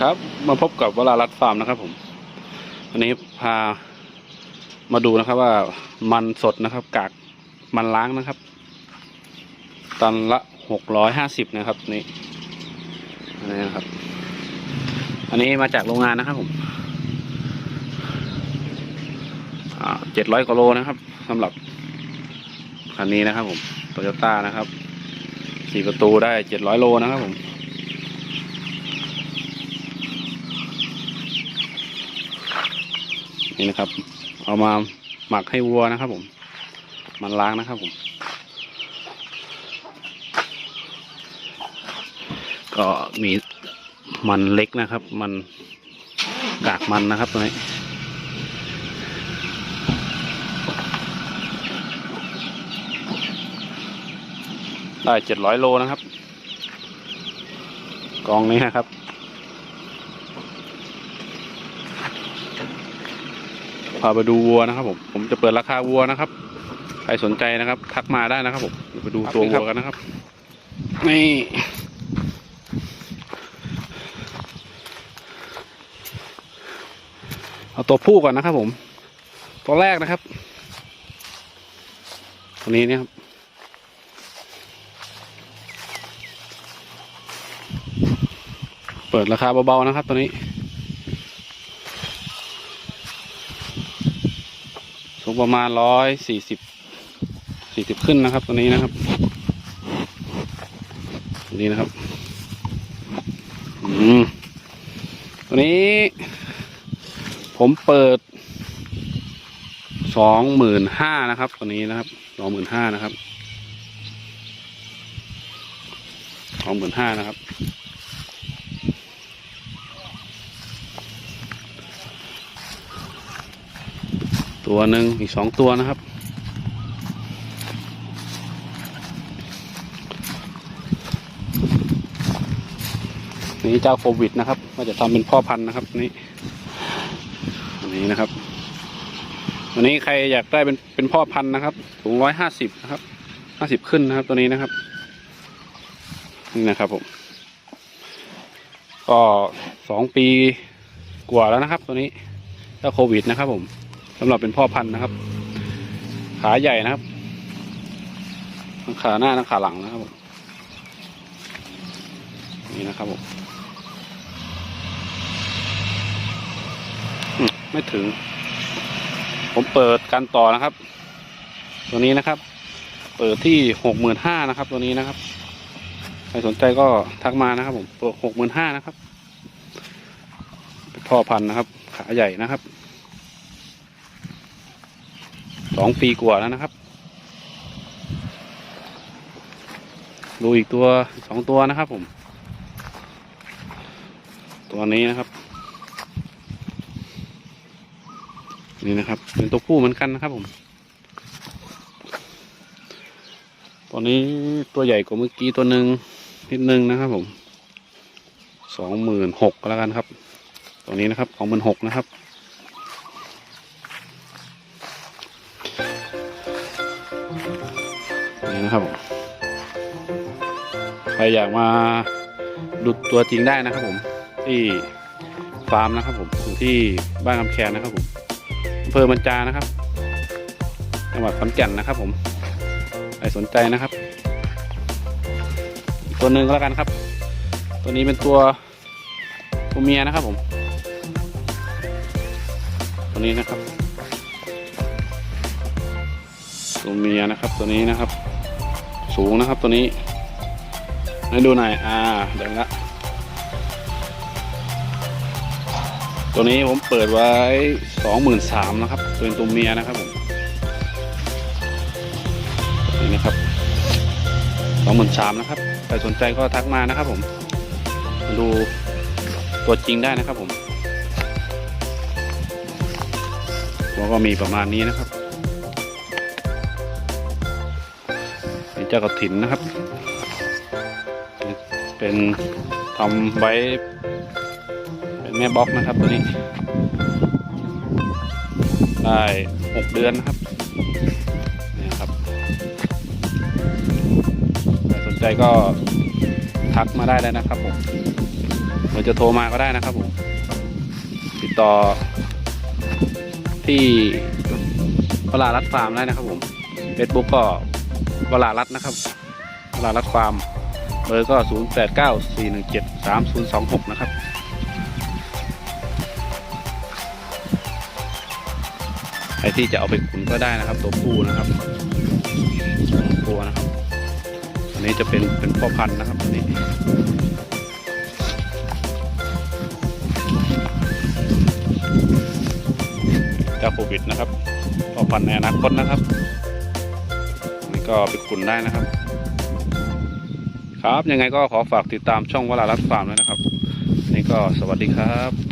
ครับ มาพบกับวรารัตฟาร์มนะครับ ผมวันนี้พามาดูนะครับ ว่ามันสดนะครับ กากมันล้างนะครับ ตันละหกร้อยห้าสิบนะครับนี่อันนี้นะครับ อันนี้มาจากโรงงานนะครับผมเจ็ดร้อยกว่าโลนะครับสำหรับคันนี้นะครับ ผมโตโยต้านะครับสี่ประตูได้เจ็ดร้อยโลนะครับผม นี่นะครับ เอามาหมักให้วัวนะครับ ผม มันล้างนะครับผม ก็มีมันเล็กนะครับ มันกากมันนะครับตัวนี้ได้เจ็ดร้อยโลนะครับ กองนี้นะครับ พาไปดูวัวนะครับผม ผมจะเปิดราคาวัวนะครับ ใครสนใจนะครับ ทักมาได้นะครับผมไปดูตัววัวกันนะครับ นี่เอาตัวผู้ก่อนนะครับผม ตัวแรกนะครับ ตัวนี้เนี่ยครับเปิดราคาเบาๆนะครับตัวนี้ ประมาณร้อยสี่สิบสี่สิบขึ้นนะครับตัวนี้นะครับตัวนี้นะครับอืมตัวนี้ ผมเปิดสองหมื่นห้านะครับตัวนี้นะครับสองหมื่นห้านะครับสองหมื่นห้านะครับ ตัวหนึ่งอีกสองตัวนะครับ นี่เจ้าโควิดนะครับว่าจะทำเป็นพ่อพันธุ์นะครับนี่อันนี้นะครับ วันนี้ใครอยากได้เป็นเป็นพ่อพันธุ์นะครับสูงร้อยห้าสิบนะครับห้าสิบขึ้นนะครับตัวนี้นะครับ นี่นะครับผม ก็สองปีกว่าแล้วนะครับ ตัวนี้เจ้าโควิดนะครับผม สำหรับเป็นพ่อพันธุ์นะครับ ขาใหญ่นะครับทั้งขาหน้าทั้งขาหลังนะครับนี่นะครับผมไม่ถึง ผมเปิดการต่อนะครับ ตัวนี้นะครับ เปิดที่หกหมื่นห้านะครับ ตัวนี้นะครับ ใครสนใจก็ทักมานะครับ ผมเปิดหกหมื่นห้านะครับเป็นพ่อพันธุ์นะครับ ขาใหญ่นะครับ สองปีกว่าแล้วนะครับ ดูอีกตัวสองตัวนะครับผม ตัวนี้นะครับ นี่นะครับ เป็นตัวผู้เหมือนกันนะครับผมตัวนี้ตัวใหญ่กว่าเมื่อกี้ตัวหนึ่งนิดนึงนะครับผมสองหมื่นหกแล้วกันครับตัวนี้นะครับสองหมื่นหกนะครับ นี่นะครับผมใครอยากมาดูตัวจริงได้นะครับผมที่ฟาร์มนะครับผมอยู่ที่บ้านคำแคนนะครับผมอำเภอมันจานะครับจังหวัดขอนแก่นนะครับ ผมใครสนใจนะครับ ตัวหนึ่งก็แล้วกันครับ ตัวนี้เป็นตัวตัวเมียนะครับผม ตัวนี้นะครับ ตัวเมียนะครับตัวนี้นะครับ สูงนะครับตัวนี้ให้ดูหน่อยอ่าเดี๋ยวละตัวนี้ผมเปิดไว้สองหมื่นสามนะครับเป็นตัวเมียนะครับผมนี่นะครับสองหมื่นสามนะครับใครสนใจก็ทักมานะครับผมมาดูตัวจริงได้นะครับผมแล้วก็มีประมาณนี้นะครับ เจ้ากระถินนะครับ เป็นทำไว้ เป็นแม่บล็อกนะครับตัวนี้ ได้หกเดือนนะครับนี่ครับใครสนใจก็ทักมาได้เลยนะครับผมเราจะโทรมาก็ได้นะครับผมติดต่อที่วลารัดฟาร์มได้นะครับผมเฟซบุ๊กก็ วลารัดนะครับวลารัดฟาร์มเบอร์ก็ 0 8 9 4 1 7 3 0 2 6 นะครับใครที่จะเอาไปขุนก็ได้นะครับ ตัวผู้นะครับตัวนะครับอันนี้จะเป็นเป็นพ่อพันธุ์นะครับอันนี้เจ้าโควิดนะครับพ่อพันธุ์ในอนาคตนะครับ ก็ไปขุนได้นะครับ ครับยังไงก็ขอฝากติดตามช่องวลารัตฟาร์มด้วยนะครับ นี่ก็สวัสดีครับ